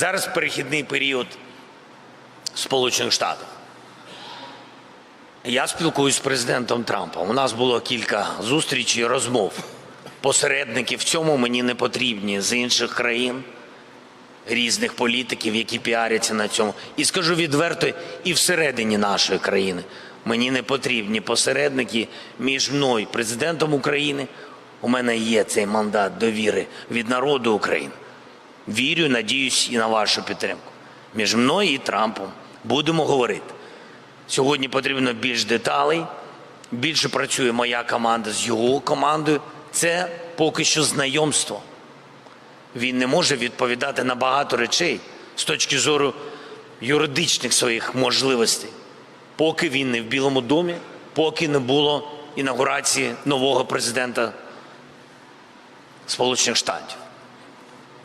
Зараз перехідний період Сполучених Штатів. Я спілкуюсь з президентом Трампом. У нас було кілька зустрічей, розмов. Посередники в цьому мені не потрібні з інших країн, різних політиків, які піаряться на цьому. І скажу відверто, і всередині нашої країни мені не потрібні посередники між мною, президентом України. У мене є цей мандат довіри від народу України. Вірю, надіюсь і на вашу підтримку. Між мною і Трампом будемо говорити. Сьогодні потрібно більш деталей. Більше працює моя команда з його командою. Це поки що знайомство. Він не може відповідати на багато речей з точки зору юридичних своїх можливостей, поки він не в Білому домі, поки не було інаугурації нового президента Сполучених Штатів.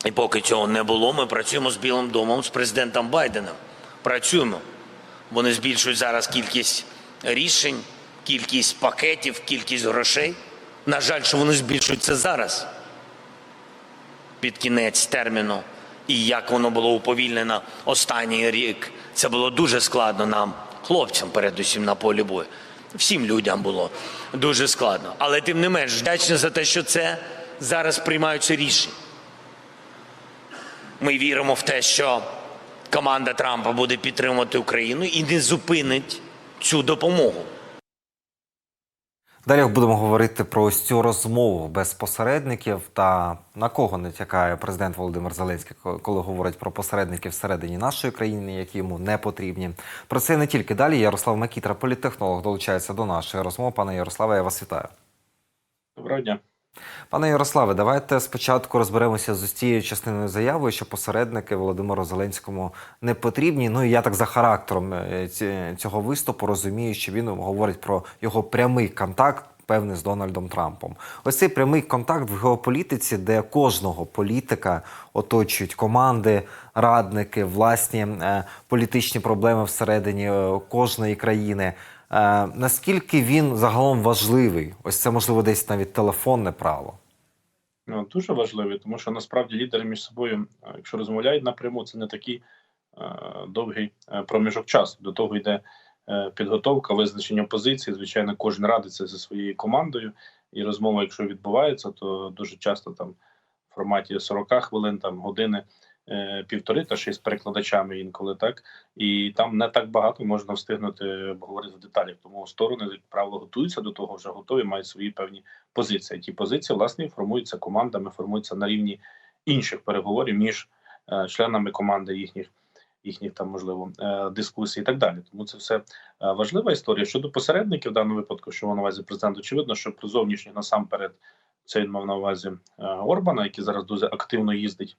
І поки цього не було, ми працюємо з Білим домом, з президентом Байденом. Працюємо. Вони збільшують зараз кількість рішень, кількість пакетів, кількість грошей. На жаль, що вони збільшують це зараз під кінець терміну. І як воно було уповільнено останній рік, це було дуже складно нам, хлопцям, передусім на полі бою. Всім людям було дуже складно. Але тим не менш, вдячний за те, що це зараз приймаються рішення. Ми віримо в те, що команда Трампа буде підтримувати Україну і не зупинить цю допомогу. Далі будемо говорити про ось цю розмову без посередників та на кого не тякає президент Володимир Зеленський, коли говорить про посередників всередині нашої країни, які йому не потрібні. Про це не тільки далі. Ярослав Макітра, політтехнолог, долучається до нашої розмови. Пане Ярославе, я вас вітаю. Доброго дня. Пане Ярославе, давайте спочатку розберемося з тією частиною заяви, що посередники Володимиру Зеленському не потрібні. Ну і я так за характером е, цього виступу розумію, що він говорить про його прямий контакт. Певний з Дональдом Трампом. Ось цей прямий контакт в геополітиці, де кожного політика оточують команди, радники, власні е, політичні проблеми всередині е, кожної країни. Е, наскільки він загалом важливий? Ось це можливо десь навіть телефонне право. Ну, дуже важливий, тому що насправді лідери між собою, е, якщо розмовляють напряму, це не такий е, довгий е, проміжок часу. До того йде е, підготовка, визначення позиції. Звичайно, кожен радиться зі своєю командою, і розмова, якщо відбувається, то дуже часто там в форматі 40 хвилин, там години. Е, Півтори та з перекладачами інколи так, і там не так багато можна встигнути обговорити в деталях. Тому сторони, як правило, готуються до того, вже готові, мають свої певні позиції. Ті позиції власне формуються командами, формуються на рівні інших переговорів між е, членами команди їхніх. Їхніх там можливо е, дискусій і так далі. Тому це все важлива історія. Щодо посередників в даному випадку, що на увазі президент, очевидно, що про зовнішніх насамперед це він мав на увазі Орбана, який зараз дуже активно їздить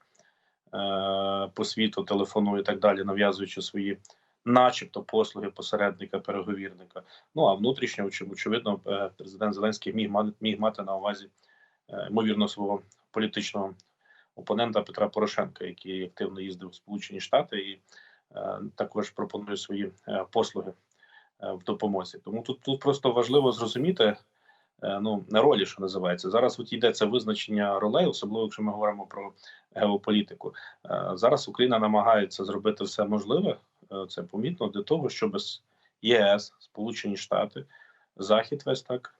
по світу, телефонує і так далі, нав'язуючи свої, начебто, послуги посередника, переговірника. Ну а внутрішньо, очевидно, е, президент Зеленський міг міг мати на увазі е, ймовірно свого політичного опонента Петра Порошенка, який активно їздив в Сполучені Штати і е, також пропонує свої е, послуги е, в допомозі. Тому тут тут просто важливо зрозуміти. Е, Ну, ролі, що називається зараз. От йдеться визначення ролей, особливо якщо ми говоримо про геополітику. Е, Зараз Україна намагається зробити все можливе, е, це помітно для того, щоб ЄС, Сполучені Штати, Захід, весь так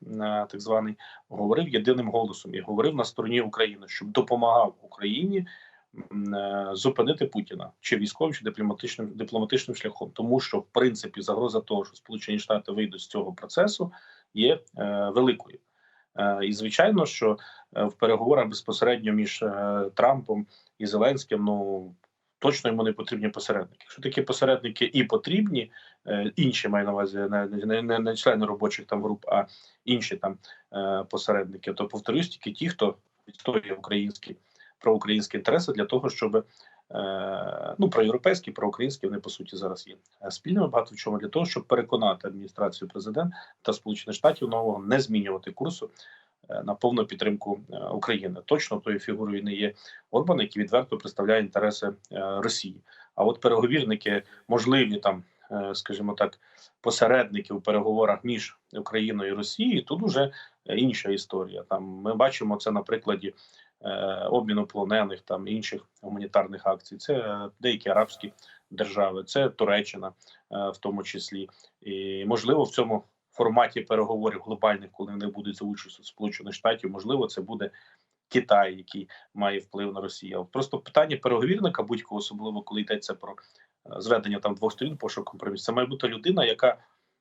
так званий, говорив єдиним голосом і говорив на стороні України, щоб допомагав Україні зупинити Путіна чи військовим, чи дипломатичним дипломатичним шляхом, тому що в принципі загроза того, що Сполучені Штати вийдуть з цього процесу, є е, великою. Е, І звичайно, що е, в переговорах безпосередньо між Трампом і Зеленським, ну точно йому не потрібні посередники. Якщо такі посередники і потрібні, інші маю на увазі не, не, не, члени робочих там груп, а інші там посередники, то повторюсь тільки ті, хто відстоює українські проукраїнські інтереси для того, щоб ну проєвропейські, проукраїнські вони по суті зараз є е, спільними багато в чому для того, щоб переконати адміністрацію президента та Сполучених Штатів нового не змінювати курсу е, на повну підтримку е, України. Точно тою фігурою не є Орбан, який відверто представляє інтереси е, Росії. А от переговірники можливі там, е, скажімо так, посередники у переговорах між Україною і Росією. Тут уже е, інша історія. Там ми бачимо це на прикладі е, обміну полонених там інших гуманітарних акцій. Це е, деякі арабські держави, це Туреччина, е, в тому числі, і можливо в цьому форматі переговорів глобальних, коли не буде за участю Сполучених Штатів, можливо, це буде Китай, який має вплив на Росію. Просто питання переговірника, будь-кого, особливо коли йдеться про е, зведення там двох сторін, пошук компромісу, це має бути людина, яка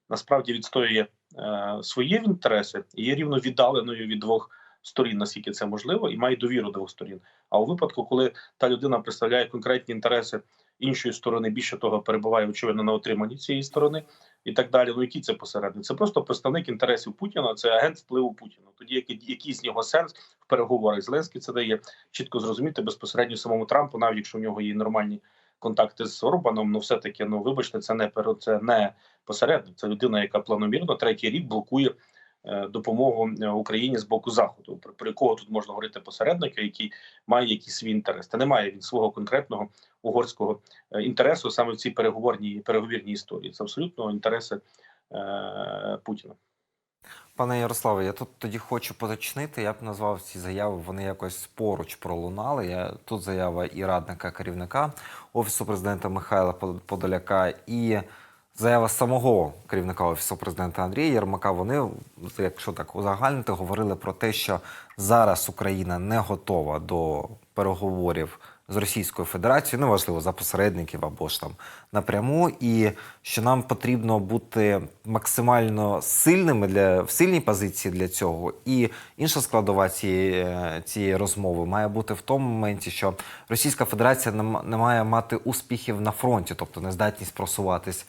насправді відстоює е, свої інтереси і є рівно віддаленою від двох сторін, наскільки це можливо, і має довіру двох сторін. А у випадку, коли та людина представляє конкретні інтереси іншої сторони, більше того, перебуває очевидно на отриманні цієї сторони, і так далі. Ну який це посередник? Це просто представник інтересів Путіна, це агент впливу Путіна. Тоді який, який з нього сенс в переговорах Зеленський це дає чітко зрозуміти безпосередньо самому Трампу, навіть якщо в нього є нормальні контакти з Орбаном, ну все таки, ну вибачте, це не це не посередник. Це людина, яка планомірно третій рік блокує допомогу е, Україні з боку заходу. Про, якого тут можна говорити посередника, який має якийсь свій інтерес. Та немає він свого конкретного угорського е, інтересу саме в цій переговорній переговірній історії. Це абсолютно інтереси е, Путіна. Пане Ярославе, я тут тоді хочу поточнити. Я б назвав ці заяви, вони якось поруч пролунали. Я, тут заява і радника керівника Офісу президента Михайла Под- Подоляка, і заява самого керівника Офісу президента Андрія Єрмака. Вони, якщо так узагальнити, говорили про те, що зараз Україна не готова до переговорів з Російською Федерацією, неважливо за посередників або ж там напряму, і що нам потрібно бути максимально сильними для в сильній позиції для цього. І інша складова цієї, цієї розмови має бути в тому моменті, що Російська Федерація не, має мати успіхів на фронті, тобто нездатність просуватись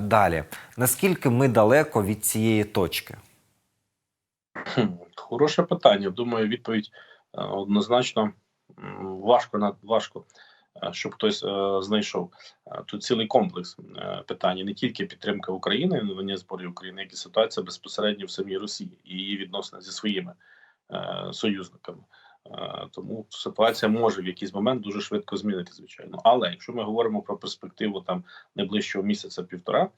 далі. Наскільки ми далеко від цієї точки? Хороше питання. Думаю, відповідь е, однозначно важко на важко, е, щоб хтось е, знайшов. Е, Тут цілий комплекс е, питань, не тільки підтримка України, надання зборів України, як і ситуація безпосередньо в самій Росії і її відносини зі своїми е, союзниками. Е, Тому ситуація може в якийсь момент дуже швидко змінити, звичайно. Але якщо ми говоримо про перспективу там найближчого місяця півтора, е,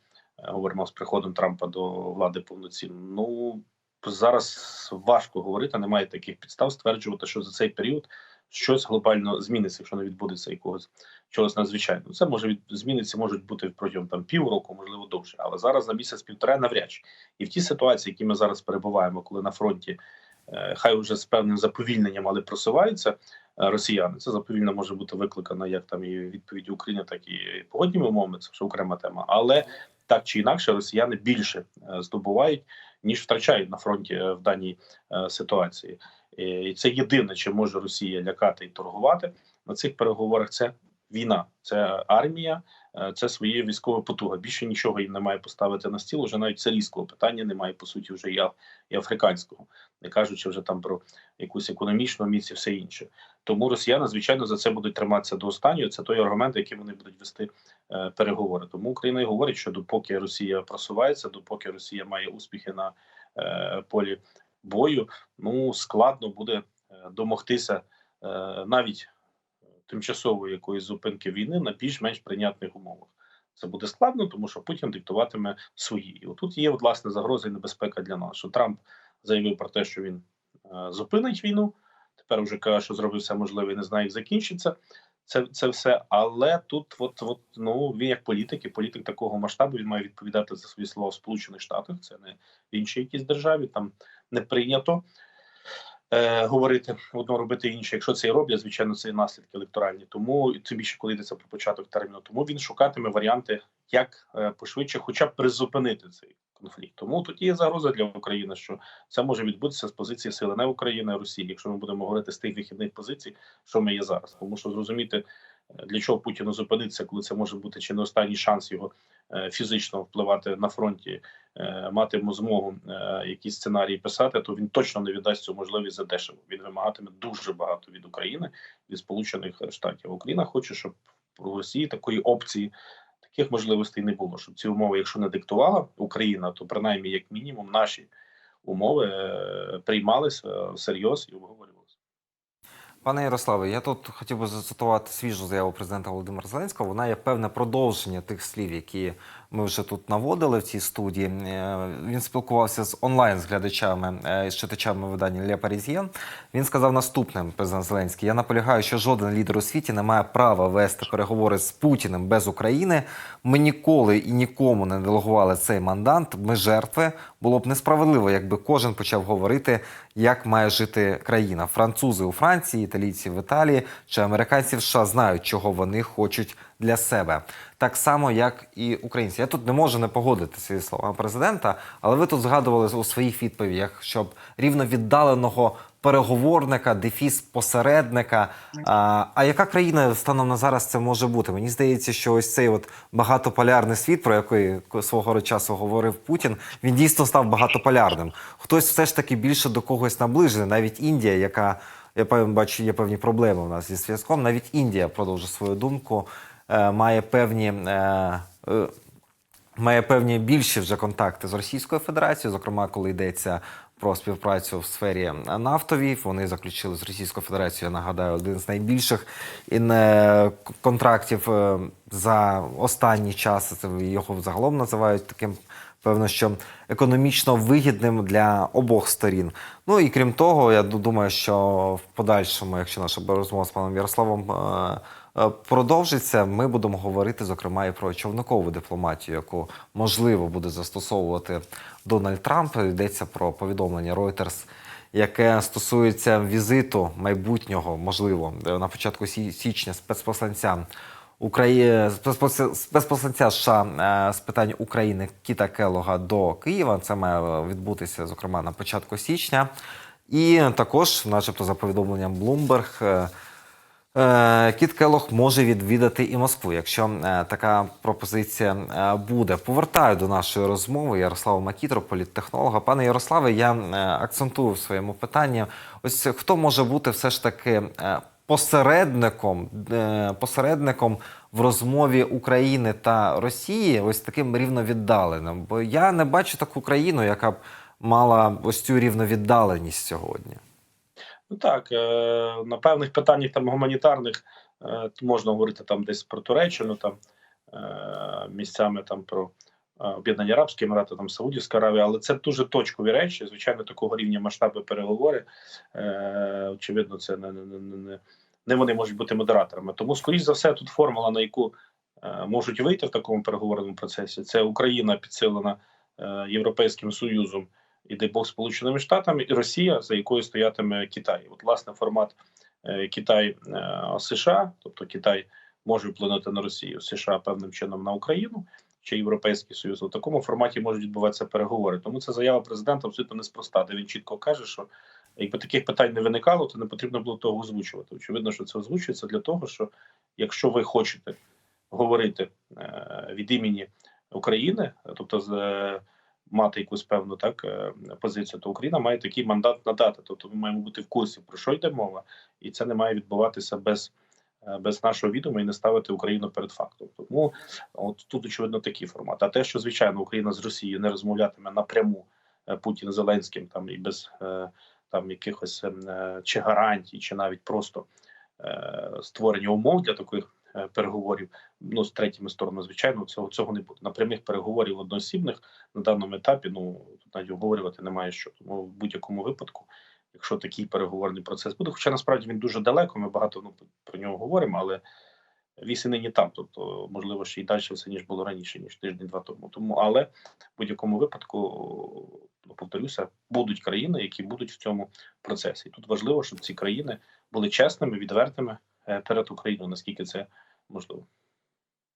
говоримо з приходом Трампа до влади повноцінно. Ну зараз важко говорити, немає таких підстав стверджувати, що за цей період щось глобально зміниться, якщо не відбудеться якогось чогось надзвичайного. Це може від зміниться, можуть бути протягом там півроку, можливо, довше. Але зараз на місяць півтора навряд чи і в тій ситуації, які ми зараз перебуваємо, коли на фронті хай вже з певним заповільненням, але просуваються. е, Росіяни це заповільно може бути викликано як там і відповіді України, так і погодніми умовами. Це вже окрема тема. Але так чи інакше, росіяни більше е, здобувають ніж втрачають на фронті е, в даній е, ситуації. І це єдине, чим може Росія лякати і торгувати на цих переговорах. Це війна, це армія, е, це своє військове потуга. Більше нічого їм немає поставити на стіл. Вже навіть сирійського питання немає по суті вже і, і африканського, не кажучи вже там про якусь економічну міць і все інше. Тому росіяни, звичайно, за це будуть триматися до останнього. Це той аргумент, який вони будуть вести е, переговори. Тому Україна і говорить, що допоки Росія просувається, допоки Росія має успіхи на е, полі бою, ну складно буде е, домогтися е, навіть тимчасової якоїсь зупинки війни на більш-менш прийнятних умовах. Це буде складно, тому що Путін диктуватиме свої. І отут є власне загроза і небезпека для нас. Що Трамп заявив про те, що він е, зупинить війну. Тепер вже каже, що зробив все можливе і не знає, як закінчиться. Це, це все. Але тут, от, от, ну він як політик, і політик такого масштабу він має відповідати за свої слова в Сполучених Штатах. Це не в іншій якійсь державі. Там не прийнято е, говорити одно, робити інше. Якщо це і роблять, звичайно, це і наслідки електоральні. Тому і тим більше, коли йдеться про початок терміну, тому він шукатиме варіанти, як е, пошвидше, хоча б призупинити цей конфлікт. Тому тут є загроза для України, що це може відбутися з позиції сили не України, а Росії, якщо ми будемо говорити з тих вихідних позицій, що ми є зараз. Тому що зрозуміти, для чого Путіну зупинитися, коли це може бути чи не останній шанс його е, фізично впливати на фронті, е, матиме змогу е, якісь сценарії писати, то він точно не віддасть цю можливість за дешево. Він вимагатиме дуже багато від України, від Сполучених Штатів. Україна хоче, щоб у Росії такої опції. Таких можливостей не було, щоб ці умови, якщо не диктувала Україна, то принаймні, як мінімум, наші умови приймалися всерйоз і обговорювалися. Пане Ярославе, я тут хотів би зацитувати свіжу заяву президента Володимира Зеленського. Вона є певне продовження тих слів, які ми вже тут наводили в цій студії. Е, Він спілкувався з онлайн з глядачами, е, з читачами видання Ле Парізьєн. Він сказав наступне: президент Зеленський: Я наполягаю, що жоден лідер у світі не має права вести переговори з Путіним без України. Ми ніколи і нікому не делегували цей мандат. Ми жертви. Було б несправедливо, якби кожен почав говорити, як має жити країна. Французи у Франції, італійці в Італії чи американці в США знають, чого вони хочуть для себе. Так само, як і українці. Я тут не можу не погодитися зі словами президента, але ви тут згадували у своїх відповідях, щоб рівно віддаленого переговорника, дефіс посередника. А, а яка країна станом на зараз це може бути? Мені здається, що ось цей от багатополярний світ, про який свого часу говорив Путін, він дійсно став багатополярним. Хтось все ж таки більше до когось наближений, навіть Індія, яка я бачу, є певні проблеми у нас зі зв'язком. Навіть Індія продовжує свою думку, має певні. Е, е, має певні більші вже контакти з Російською Федерацією, зокрема, коли йдеться про співпрацю в сфері нафтовій. Вони заключили з Російською Федерацією, я нагадаю, один з найбільших е, контрактів е, за останній час. Це його загалом називають таким. Певно, що економічно вигідним для обох сторін. Ну і крім того, я думаю, що в подальшому, якщо наша розмова з паном Ярославом е, е, продовжиться, ми будемо говорити, зокрема, і про човникову дипломатію, яку можливо буде застосовувати Дональд Трамп. Йдеться про повідомлення Reuters, яке стосується візиту майбутнього, можливо, на початку сі- січня спецпосланця. Україна спецпосланця США е, з питань України Кіта Келога до Києва. Це має відбутися, зокрема, на початку січня. І також, начебто, за повідомленням Bloomberg, е, Е, Кіт Келох може відвідати і Москву, якщо така пропозиція буде. Повертаю до нашої розмови Ярослава Макітро, політтехнолога. Пане Ярославе, я акцентую в своєму питанні. Ось хто може бути все ж таки посередником, е, посередником в розмові України та Росії, ось таким рівновіддаленим? Бо я не бачу таку країну, яка б мала ось цю рівновіддаленість сьогодні. Ну так, е, на певних питаннях там гуманітарних е, можна говорити там десь про Туреччину, там місцями там про Об'єднані Арабські Емірати, там Саудівська Аравія, але це дуже точкові речі. Звичайно, такого рівня масштаби переговори. Е, очевидно, це не, не, не, не, вони можуть бути модераторами. Тому, скоріш за все, тут формула, на яку е, можуть вийти в такому переговорному процесі, це Україна підсилена е, Європейським Союзом і дай Бог Сполученими Штатами, і Росія, за якою стоятиме Китай. От, власне, формат е, Китай е, США, тобто Китай може вплинути на Росію, США певним чином на Україну чи Європейський Союз. У такому форматі можуть відбуватися переговори. Тому це заява президента абсолютно неспроста, де він чітко каже, що якби таких питань не виникало, то не потрібно було того озвучувати. Очевидно, що це озвучується для того, що якщо ви хочете говорити е, від імені України, тобто з е, мати якусь певну так е, позицію, то Україна має такий мандат надати. Тобто, ми маємо бути в курсі про що йде мова, і це не має відбуватися без. Е, Без нашого відома і не ставити Україну перед фактом. Тому от тут очевидно такий формат. А те, що звичайно Україна з Росією не розмовлятиме напряму е, Путін Зеленським, там і без е, там якихось е, чи гарантій, чи навіть просто створення умов для таких переговорів. Ну з третіми сторонами, звичайно, цього цього не буде. На прямих переговорів одноосібних на даному етапі. Ну навіть обговорювати немає що. Тому в будь-якому випадку, якщо такий переговорний процес буде, хоча насправді він дуже далеко, ми багато ну, про нього говоримо, але вісь і нині там, тобто можливо ще й далі все ніж було раніше, ніж тиждень-два тому. Тому, але в будь-якому випадку, ну, повторюся, будуть країни, які будуть в цьому процесі. І тут важливо, щоб ці країни були чесними, відвертими е, перед Україною, наскільки це можливо.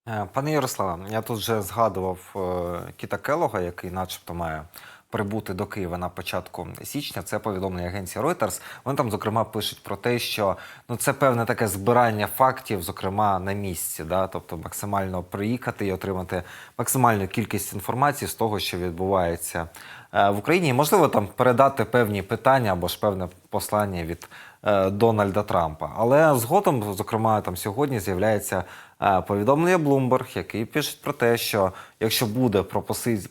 Е, Пане Ярославе, я тут вже згадував е, Кіта Келога, який, начебто, має прибути до Києва на початку січня. Це повідомлення агенції Reuters. Вони там, зокрема, пишуть про те, що ну це певне таке збирання фактів, зокрема на місці, да? тобто максимально приїхати і отримати максимальну кількість інформації з того, що відбувається в Україні, можливо там передати певні питання або ж певне послання від е, Дональда Трампа. Але згодом, зокрема, там сьогодні з'являється е, повідомлення Bloomberg, який пише про те, що якщо буде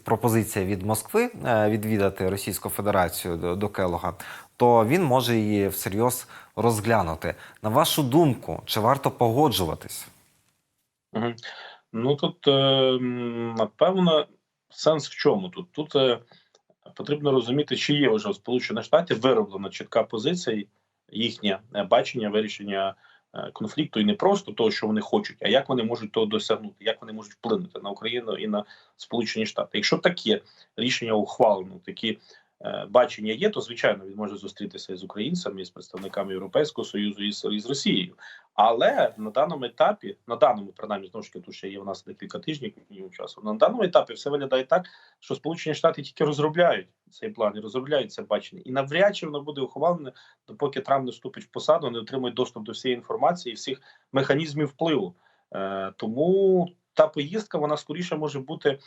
пропозиція від Москви е, відвідати Російську Федерацію до, Келога, то він може її всерйоз розглянути. На вашу думку, чи варто погоджуватись? Ну тут е, напевно сенс в чому тут? Тут е, потрібно розуміти, чи є вже в Сполучених Штатів вироблена чітка позиція, їхнє е, бачення вирішення е, конфлікту, і не просто того, що вони хочуть, а як вони можуть того досягнути, як вони можуть вплинути на Україну і на Сполучені Штати. Якщо таке рішення ухвалено, такі бачення є, то звичайно він може зустрітися із українцями, з представниками Європейського союзу і з, з Росією. Але на даному етапі, на даному принаймні знову ж таки, тут ще є у нас декілька тижнів мінімум часу. На даному етапі все виглядає так, що Сполучені Штати тільки розробляють цей план і розробляють це бачення, і навряд чи воно буде ухвалене, допоки Трамп не вступить в посаду, не отримує доступ до всієї інформації і всіх механізмів впливу. Е, тому та поїздка вона скоріше може бути е,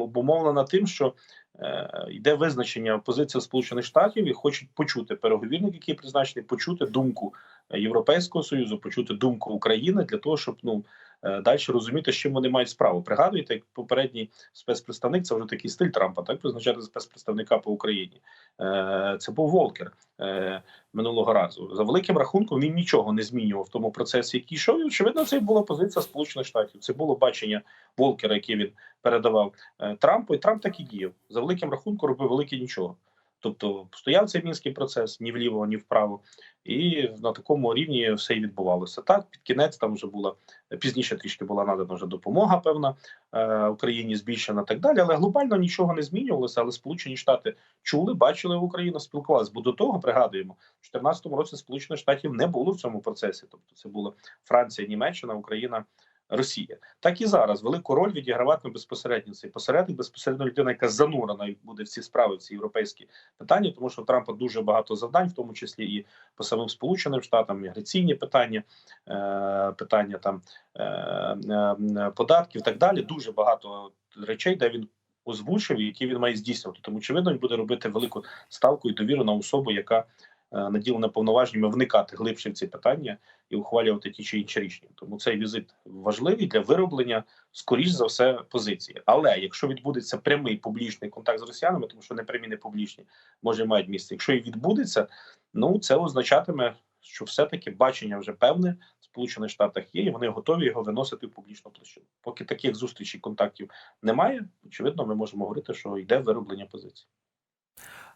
обумовлена тим, що е, йде визначення позиції Сполучених Штатів і хочуть почути переговірник, який призначений, почути думку Європейського союзу, почути думку України для того, щоб ну е, далі розуміти, з чим вони мають справу. Пригадуєте, як попередній спецпредставник, це вже такий стиль Трампа, так призначати спецпредставника по Україні. Е, Це був Волкер е, минулого разу. За великим рахунком він нічого не змінював в тому процесі, який йшов. І очевидно, це була позиція Сполучених Штатів. Це було бачення Волкера, яке він передавав е, Трампу, і Трамп так і діяв. За великим рахунком робив велике нічого. Тобто стояв цей мінський процес ні вліво, ні вправо, і на такому рівні все і відбувалося. Так, під кінець там вже була пізніше трішки була надана вже допомога, певна е, Україні збільшена так далі. Але глобально нічого не змінювалося. Але Сполучені Штати чули, бачили Україну, спілкувалися. Бо до того пригадуємо, в 2014 році Сполучених Штатів не було в цьому процесі. Тобто, це була Франція, Німеччина, Україна. Росія так і зараз велику роль відіграватиме безпосередньо цей посередник, безпосередньо людина, яка занурена буде в ці справи, в ці європейські питання, тому що у Трампа дуже багато завдань, в тому числі і по самим Сполученим Штатам, міграційні питання, е, питання там е, е, податків, і так далі. Дуже багато речей, де він озвучив, які він має здійснювати. Тому очевидно, він буде робити велику ставку і довіру на особу, яка наділена повноваженнями вникати глибше в ці питання і ухвалювати ті чи інші рішення. Тому цей візит важливий для вироблення, скоріш за все, позиції. Але якщо відбудеться прямий публічний контакт з росіянами, тому що не прямі, не публічні, може мають місце. Якщо і відбудеться, ну це означатиме, що все-таки бачення вже певне в Сполучених Штатах є, і вони готові його виносити в публічну площину. Поки таких зустрічей контактів немає, очевидно, ми можемо говорити, що йде вироблення позиції.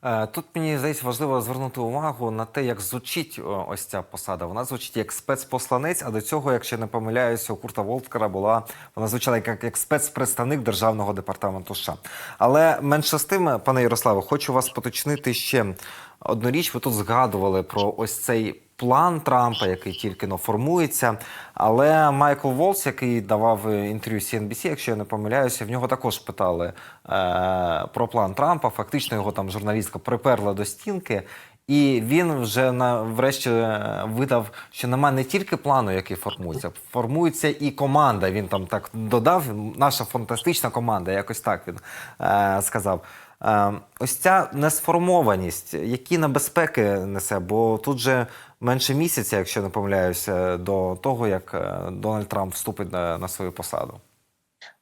Е, Тут мені здається важливо звернути увагу на те, як звучить ось ця посада. Вона звучить як спецпосланець, а до цього, якщо не помиляюся, у Курта Волткера була вона звучала як, як спецпредставник державного департаменту США. Але менше з тим, пане Ярославе, хочу вас поточнити ще одну річ. Ви тут згадували про ось цей план Трампа, який тільки но формується. Але Майкл Волс, який давав інтерв'ю CNBC, якщо я не помиляюся, в нього також питали е, про план Трампа. Фактично його там журналістка приперла до стінки. І він вже на врешті е, видав, що немає не тільки плану, який формується, формується і команда. Він там так додав. Наша фантастична команда, якось так він е, сказав. Е, ось ця несформованість, які небезпеки несе, бо тут же менше місяця, якщо не помиляюся, до того як е, Дональд Трамп вступить на, на свою посаду.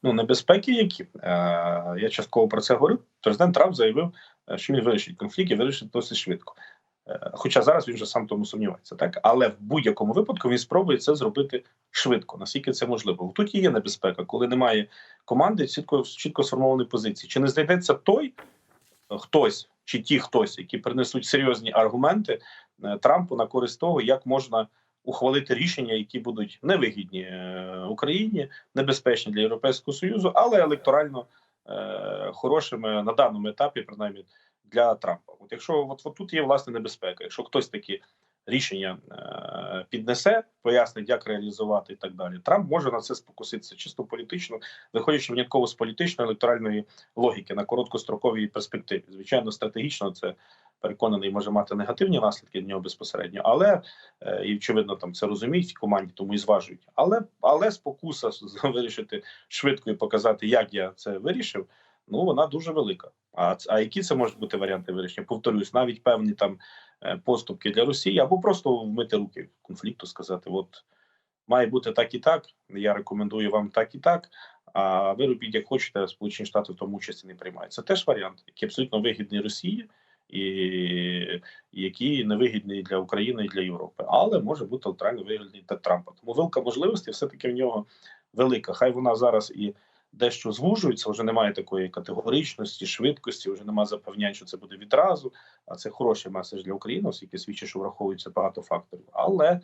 Ну, небезпеки, які е, я частково про це говорив. Президент Трамп заявив, е, що він вирішить конфлікт і вирішить досить швидко. Хоча зараз він вже сам тому сумнівається, так але в будь-якому випадку він спробує це зробити швидко, наскільки це можливо. Тут і є небезпека, коли немає команди чітко чітко сформованої позиції. Чи не знайдеться той хтось чи ті хтось, які принесуть серйозні аргументи Трампу на користь того, як можна ухвалити рішення, які будуть невигідні е, Україні, небезпечні для Європейського союзу, але електорально е, хорошими на даному етапі, принаймні для Трампа. От якщо от, от тут є власне небезпека, якщо хтось такі рішення е, піднесе, пояснить, як реалізувати і так далі, Трамп може на це спокуситися чисто політично, виходячи винятково з політичної електоральної логіки на короткостроковій перспективі. Звичайно, стратегічно це переконаний може мати негативні наслідки для нього безпосередньо, але е, і очевидно там це розуміють в команді, тому і зважують. Але але спокуса вирішити швидко і показати, як я це вирішив. Ну вона дуже велика. А а які це можуть бути варіанти вирішення? Повторюсь, навіть певні там поступки для Росії, або просто вмити руки конфлікту, сказати: от має бути так і так. Я рекомендую вам так і так. А ви робіть як хочете, Сполучені Штати в тому участі не приймають. Це теж варіант, який абсолютно вигідний Росії і які невигідні для України і для Європи, але може бути лотерально вигідний для Трампа. Тому вилка можливостей все таки в нього велика. Хай вона зараз і дещо звужується, вже немає такої категоричності, швидкості, вже немає запевнянь, що це буде відразу. А це хороший меседж для України, оскільки свідчить, що враховується багато факторів. Але,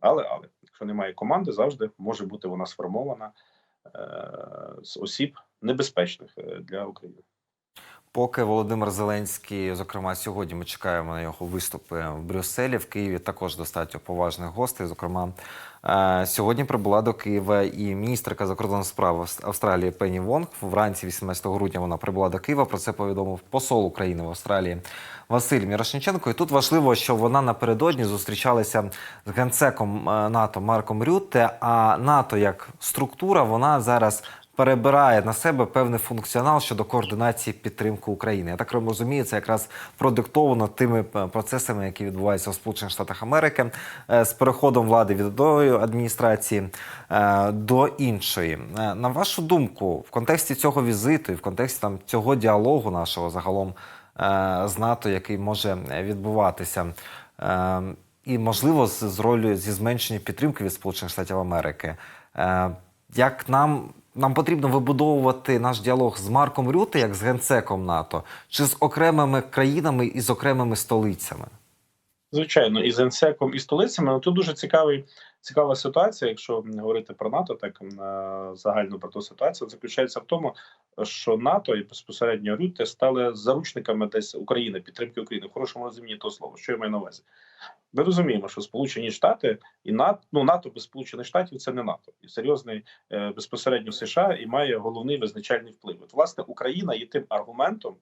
але, але, якщо немає команди, завжди може бути вона сформована е, з осіб небезпечних е, для України. Поки Володимир Зеленський, зокрема, сьогодні ми чекаємо на його виступи в Брюсселі. В Києві також достатньо поважних гостей. Зокрема, е, сьогодні прибула до Києва і міністерка закордонних справ Ав- Австралії Пенні Вонг. Вранці 18 грудня вона прибула до Києва. Про це повідомив посол України в Австралії Василь Мірошниченко. І тут важливо, що вона напередодні зустрічалася з генсеком е, НАТО Марком Рютте. А НАТО як структура вона зараз перебирає на себе певний функціонал щодо координації підтримки України. Я так розумію, це якраз продиктовано тими е, процесами, які відбуваються в Сполучених Штатах Америки, е, з переходом влади від одної адміністрації е, до іншої. На вашу думку, в контексті цього візиту і в контексті там цього діалогу нашого загалом з НАТО, який може відбуватися. І можливо з, з ролью зі зменшення підтримки від Сполучених Штатів Америки. Як нам нам потрібно вибудовувати наш діалог з Марком Рюте, як з генсеком НАТО, чи з окремими країнами і з окремими столицями? Звичайно, і з НСЕКом, і столицями. Ну, тут дуже цікавий, цікава ситуація, якщо говорити про НАТО, так е, загально про ту ситуацію, заключається в тому, що НАТО і безпосередньо Рютте стали заручниками десь України, підтримки України в хорошому розумінні того слова. Що я маю на увазі? Ми розуміємо, що Сполучені Штати і НАТО, ну НАТО без Сполучених Штатів це не НАТО, і серйозний е, безпосередньо США і має головний визначальний вплив. От, власне, Україна є тим аргументом,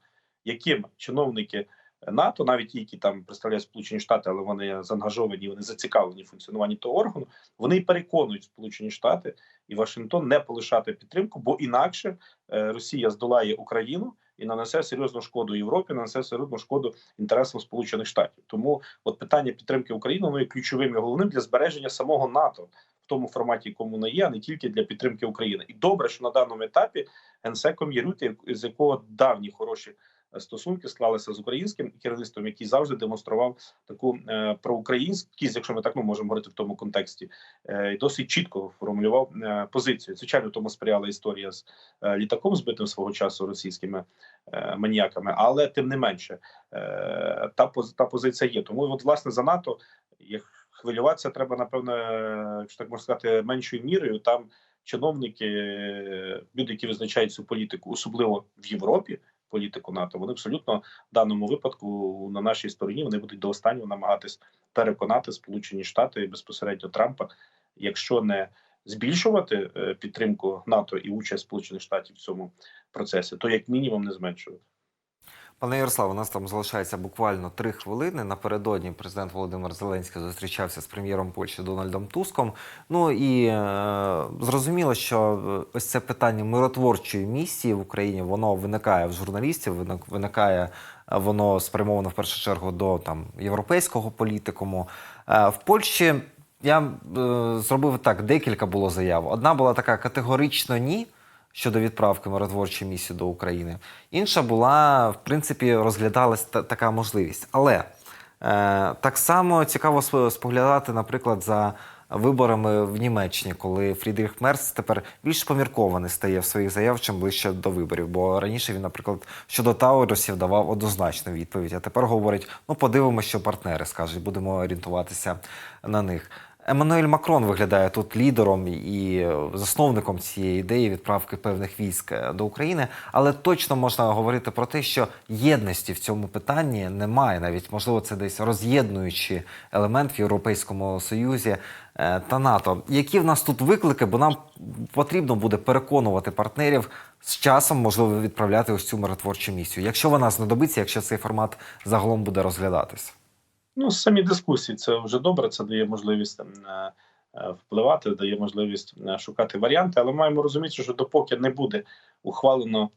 яким чиновники НАТО, навіть ті, які там представляють Сполучені Штати, але вони заангажовані, вони зацікавлені в функціонуванні того органу. Вони переконують Сполучені Штати і Вашингтон не полишати підтримку, бо інакше е, Росія здолає Україну і нанесе серйозну шкоду Європі, нанесе серйозну шкоду інтересам Сполучених Штатів. Тому от питання підтримки України воно є ключовим і головним для збереження самого НАТО в тому форматі, якому воно є, а не тільки для підтримки України. І добре, що на даному етапі генсеком є Рюте, з якого давні хороші стосунки склалися з українським керівництвом, який завжди демонстрував таку е, проукраїнськість, якщо ми так ну, можемо говорити в тому контексті, е, і досить чітко формулював е, позицію. Звичайно, тому сприяла історія з літаком, збитим свого часу російськими маніяками, але тим не менше та та позиція є. Тому от власне за НАТО як хвилюватися треба, напевно, якщо так можна сказати, меншою мірою. Там чиновники, люди, які визначають цю політику, особливо в Європі, політику НАТО, вони абсолютно в даному випадку на нашій стороні вони будуть до останнього намагатись переконати Сполучені Штати і безпосередньо Трампа, якщо не збільшувати е, підтримку НАТО і участь Сполучених Штатів в цьому процесі, то як мінімум не зменшувати. Пане Ярославе, у нас там залишається буквально три хвилини. Напередодні президент Володимир Зеленський зустрічався з прем'єром Польщі Дональдом Туском. Ну і е, зрозуміло, що е, ось це питання миротворчої місії в Україні воно виникає в журналістів, виникає е, воно спрямовано в першу чергу до там європейського політикуму. Е, в Польщі я е, зробив так: декілька було заяв. Одна була така категорично ні щодо відправки миротворчої місії до України. Інша була, в принципі, розглядалась та- така можливість. Але е, так само цікаво спо- споглядати, наприклад, за виборами в Німеччині, коли Фрідріх Мерц тепер більш поміркований стає в своїх заявах, чим ближче до виборів. Бо раніше він, наприклад, щодо Таурусів давав однозначну відповідь, а тепер говорить: ну подивимося, що партнери скажуть, будемо орієнтуватися на них. Еммануель Макрон виглядає тут лідером і засновником цієї ідеї відправки певних військ е, до України, але точно можна говорити про те, що єдності в цьому питанні немає. Навіть можливо, це десь роз'єднуючий елемент в Європейському Союзі е, та НАТО. Які в нас тут виклики? Бо нам потрібно буде переконувати партнерів з часом, можливо, відправляти ось цю миротворчу місію, якщо вона знадобиться, якщо цей формат загалом буде розглядатися. Ну, самі дискусії це вже добре. Це дає можливість е, е, впливати, дає можливість е, шукати варіанти. Але маємо розуміти, що допоки не буде ухвалено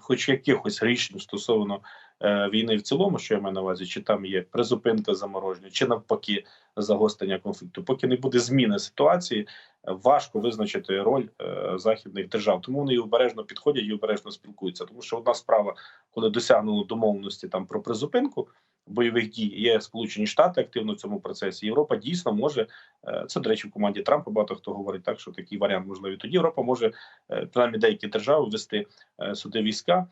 хоч якихось рішень стосовно війни в цілому, що я маю на увазі, чи там є призупинка замороження, чи навпаки загострення конфлікту, поки не буде зміни ситуації, важко визначити роль західних держав. Тому вони обережно підходять і обережно спілкуються. Тому що одна справа, коли досягнули домовленості там про призупинку бойових дій, є Сполучені Штати активно в цьому процесі. Європа дійсно може е, це до речі в команді Трампа. Багато хто говорить так, що такий варіант можливий. Тоді Європа може е, принаймні деякі держави ввести е, сюди війська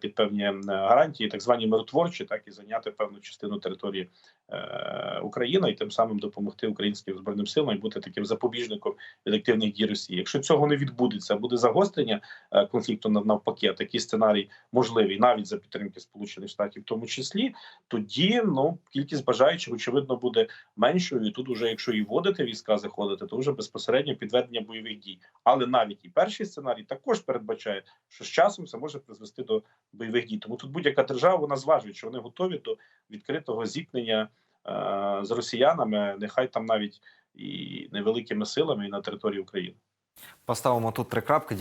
під певні гарантії, так звані миротворчі, так і зайняти певну частину території е, і тим самим допомогти українським збройним силам і бути таким запобіжником від активних дій Росії. Якщо цього не відбудеться, буде загострення е, конфлікту нав- навпаки, а такий сценарій можливий навіть за підтримки Сполучених Штатів, в тому числі, тоді ну кількість бажаючих очевидно буде меншою. І тут, уже якщо і вводити війська, заходити, то вже безпосередньо підведення бойових дій. Але навіть і перший сценарій також передбачає, що з часом це може призвести до бойових дій. Тому тут будь-яка держава вона зважує, що вони готові до відкритого зіткнення з росіянами, нехай там навіть і невеликими силами і на території України. Поставимо тут три крапки.